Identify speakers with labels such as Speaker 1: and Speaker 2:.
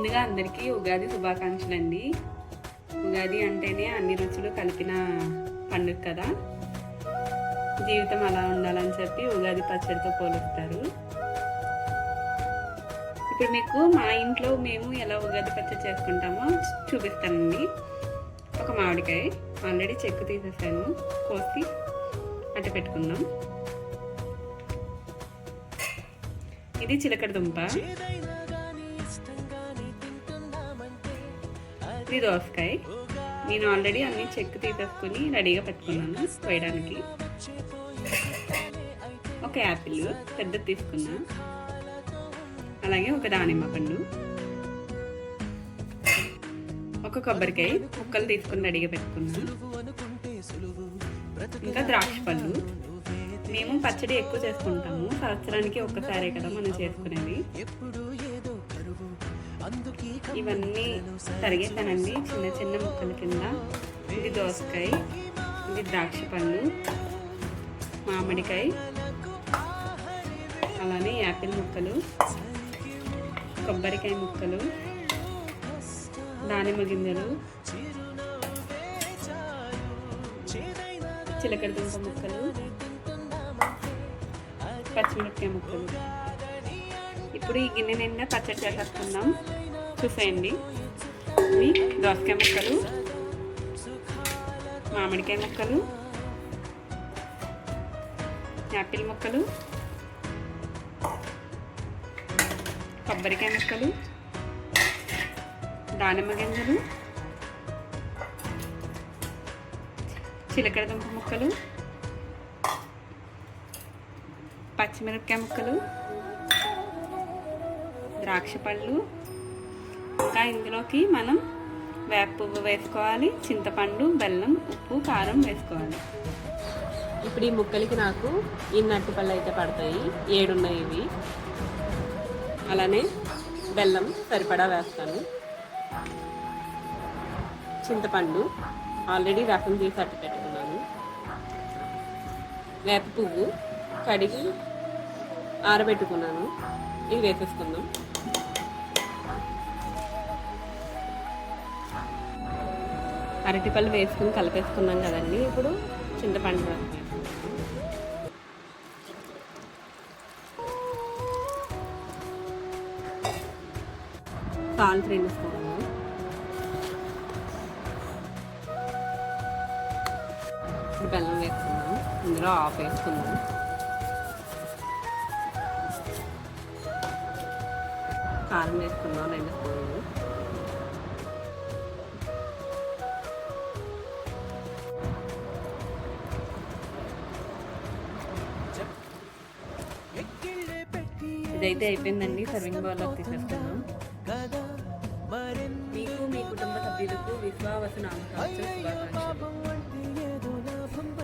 Speaker 1: ముందుగా అందరికీ ఉగాది శుభాకాంక్షలు అండి ఉగాది అంటేనే అన్ని రుచులు కలిపిన పండుగ కదా. జీవితం అలా ఉండాలని చెప్పి ఉగాది పచ్చడితో పోలుస్తారు. ఇప్పుడు మీకు మా ఇంట్లో మేము ఎలా ఉగాది పచ్చడి చేసుకుంటామో చూపిస్తానండి. ఒక మామిడికాయ ఆల్రెడీ చెక్కు తీసేసాను కోసి అట్ట పెట్టుకుందాం. ఇది చిలకడ దుంప. ఇది దోసకాయ. నేను ఆల్రెడీ అన్ని చెక్ తీసేసుకుని రెడీగా పెట్టుకున్నాను పోయడానికి ఒక యాపిల్ పెద్ద తీసుకున్నా. అలాగే ఒక దానిమ్మ పండు. ఒక కొబ్బరికాయ ముక్కలు తీసుకుని రెడీగా పెట్టుకున్నాను ఇంకా ద్రాక్ష పళ్ళు. మేము పచ్చడి ఎక్కువ చేసుకుంటాము. సంవత్సరానికి ఒక్కసారే కదా మనం చేసుకునేది. ఇవన్నీ తరిగేసానండి చిన్న చిన్న ముక్కల కింద. ఇది దోసకాయ ఇది ద్రాక్ష పళ్ళు మామిడికాయ అలానే యాపిల్ ముక్కలు కొబ్బరికాయ ముక్కలు దానిమ్మ గింజలు చిలకడ దుంప ముక్కలు పచ్చిమిరపకాయ ముక్కలు. ఇప్పుడు ఈ గిన్నె నిండా పచ్చడి చేసేసుకుందాం. చూసేయండి. ఇవి దోసకాయ ముక్కలు మామిడికాయ ముక్కలు యాపిల్ ముక్కలు కొబ్బరికాయ ముక్కలు దానిమ్మ గింజలు చిలకడ దుంప ముక్కలు పచ్చిమిరపకాయ ముక్కలు ద్రాక్ష పళ్ళు. ఇంకా ఇందులోకి మనం వేప పువ్వు వేసుకోవాలి చింతపండు బెల్లం ఉప్పు కారం వేసుకోవాలి. ఇప్పుడు ఈ ముక్కలకి నాకు ఈ నట్టు పళ్ళు అయితే పడతాయి. ఏడున్నాయి ఇవి అలానే బెల్లం సరిపడా వేస్తాను. చింతపండు ఆల్రెడీ రసం తీసి అట్టు పెట్టుకున్నాను. వేప పువ్వు కడిగి ఆరబెట్టుకున్నాను. ఇది వేసేసుకుందాం. అరటిపళ్ళు వేసుకుని కలిపేసుకున్నాం కదండి. ఇప్పుడు చింతపండు రసం. వేసుకుందాం. సాల్ట్ రెండు స్పూన్లు ఇప్పుడు బెల్లం వేసుకున్నాం ఇందులో ఆఫ్ వేసుకున్నాం కారం వేసుకున్నాం రెండు స్పూన్లు. ఇదైతే అయిపోయిందండి సర్వింగ్ బౌల్లో తీసేస్తున్నాం మీకు మీ కుటుంబ సభ్యులకు విశ్వావస నామకాలు శుభాకాంక్షలు